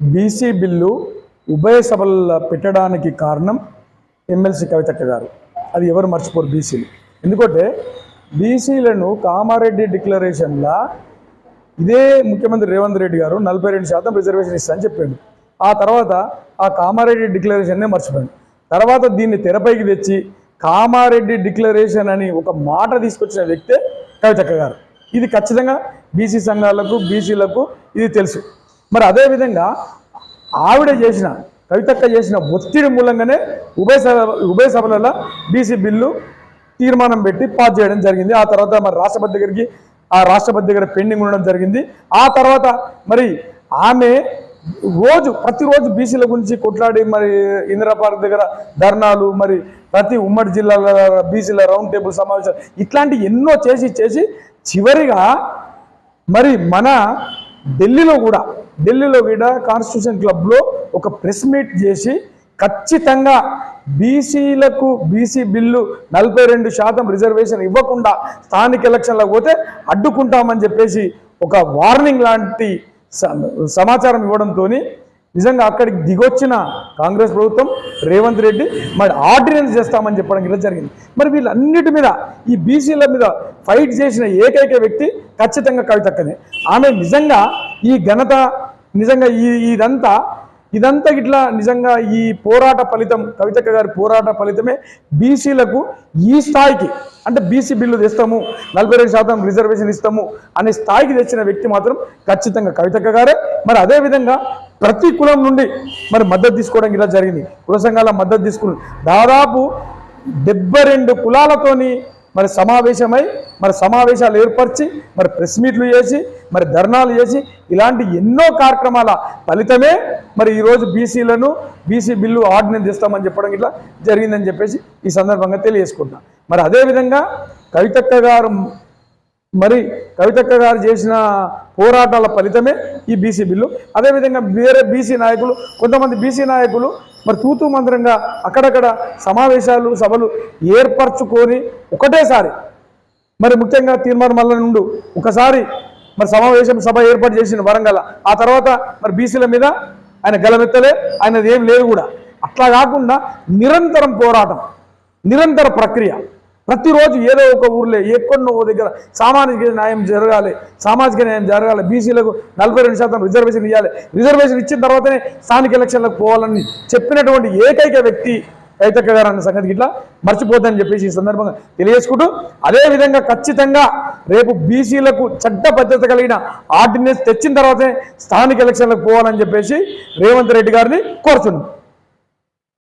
BC bill ఉభయ సభల్లో పెట్టడానికి కారణం ఎమ్మెల్సీ కవితక్క గారు. అది ఎవరు మర్చిపోరు బీసీలు ఎందుకంటే బీసీలను కామారెడ్డి డిక్లరేషన్లా ఇదే ముఖ్యమంత్రి రేవంత్ రెడ్డి గారు నలభై రెండు శాతం రిజర్వేషన్ ఇస్తా అని చెప్పాడు. ఆ తర్వాత ఆ కామారెడ్డి డిక్లరేషన్నే మర్చిపోయాడు. తర్వాత దీన్ని తెరపైకి తెచ్చి కామారెడ్డి డిక్లరేషన్ అని ఒక మాట తీసుకొచ్చిన వ్యక్తే కవితక్క గారు. ఇది ఖచ్చితంగా బీసీ సంఘాలకు బీసీలకు ఇది తెలుసు. మరి అదేవిధంగా ఆవిడ చేసిన కవితక్క చేసిన ఒత్తిడి మూలంగానే ఉభయ సభ ఉభయ సభలలో బీసీ బిల్లు తీర్మానం పెట్టి పాస్ చేయడం జరిగింది. ఆ తర్వాత మరి రాష్ట్రపతి దగ్గరికి ఆ రాష్ట్రపతి దగ్గర పెండింగ్ ఉండడం జరిగింది. ఆ తర్వాత మరి ఆమె రోజు ప్రతిరోజు బీసీల గురించి కొట్లాడి మరి ఇందిరా పార్క్ దగ్గర ధర్నాలు మరి ప్రతి ఉమ్మడి జిల్లాల బీసీల రౌండ్ టేబుల్ సమావేశాలు ఇట్లాంటి ఎన్నో చేసి చేసి చివరిగా మరి మన ఢిల్లీలో కూడా ఢిల్లీలో కూడా కాన్స్టిట్యూషన్ క్లబ్లో ఒక ప్రెస్ మీట్ చేసి ఖచ్చితంగా బీసీలకు బీసీ బిల్లు నలభై రెండు శాతం రిజర్వేషన్ ఇవ్వకుండా స్థానిక ఎలక్షన్లకు పోతే అడ్డుకుంటామని చెప్పేసి ఒక వార్నింగ్ లాంటి స- సమాచారం ఇవ్వడంతో నిజంగా అక్కడికి దిగొచ్చిన కాంగ్రెస్ ప్రభుత్వం రేవంత్ రెడ్డి మరి ఆర్డినెన్స్ చేస్తామని చెప్పడం ఇలా జరిగింది. మరి వీళ్ళన్నిటి మీద ఈ బీసీల మీద ఫైట్ చేసిన ఏకైక వ్యక్తి ఖచ్చితంగా కవితక్కనే. ఆమె నిజంగా ఈ ఘనత నిజంగా ఈ ఇదంతా ఇదంతా ఇట్లా నిజంగా ఈ పోరాట ఫలితం కవితక్క గారి పోరాట ఫలితమే బీసీలకు ఈ స్థాయికి అంటే బీసీ బిల్లు తెస్తాము నలభై రెండు శాతం రిజర్వేషన్ ఇస్తాము అనే స్థాయికి తెచ్చిన వ్యక్తి మాత్రం ఖచ్చితంగా కవితక్క గారే. మరి అదేవిధంగా ప్రతి కులం నుండి మరి మద్దతు తీసుకోవడం ఇలా జరిగింది. కుల సంఘాల మద్దతు తీసుకుని దాదాపు డెబ్బై రెండు కులాలతోని మరి సమావేశమై మరి సమావేశాలు ఏర్పరిచి మరి ప్రెస్ మీట్లు చేసి మరి ధర్నాలు చేసి ఇలాంటి ఎన్నో కార్యక్రమాల ఫలితమే మరి ఈరోజు బీసీలను బీసీ బిల్లు ఆర్డినెన్స్ ఇస్తామని చెప్పడం ఇట్లా జరిగిందని చెప్పేసి ఈ సందర్భంగా తెలియజేసుకుంటున్నాం. మరి అదేవిధంగా కవితక్క గారు మరి కవితక్క గారు చేసిన పోరాటాల ఫలితమే ఈ బీసీ బిల్లు. అదేవిధంగా వేరే బీసీ నాయకులు కొంతమంది బీసీ నాయకులు మరి తూతూ మంత్రంగా అక్కడక్కడ సమావేశాలు సభలు ఏర్పరచుకొని ఒకటేసారి మరి ముఖ్యంగా తీర్మానం మల్ల నుండి ఒకసారి మరి సమావేశం సభ ఏర్పాటు చేసిన వరంగల్. ఆ తర్వాత మరి బీసీల మీద ఆయన గలమెత్తలే ఆయనది ఏం లేదు కూడా. అట్లా కాకుండా నిరంతరం పోరాటం నిరంతర ప్రక్రియ. ప్రతిరోజు ఏదో ఒక ఊర్లో ఎక్కడో దగ్గర సామాజిక న్యాయం జరగాలి సామాజిక న్యాయం జరగాలి బీసీలకు నలభై రెండు శాతం రిజర్వేషన్ ఇవ్వాలి రిజర్వేషన్ ఇచ్చిన తర్వాతనే స్థానిక ఎలక్షన్లకు పోవాలని చెప్పినటువంటి ఏకైక వ్యక్తి రైతక్క గారు అన్న సంగతి ఇట్లా మర్చిపోద్దని చెప్పేసి ఈ సందర్భంగా తెలియజేసుకుంటూ అదేవిధంగా ఖచ్చితంగా రేపు బీసీలకు చట్టబద్ధత కలిగిన ఆర్డినెన్స్ తెచ్చిన తర్వాతే స్థానిక ఎలక్షన్లకు పోవాలని చెప్పేసి రేవంత్ రెడ్డి గారిని కోరుతున్నాం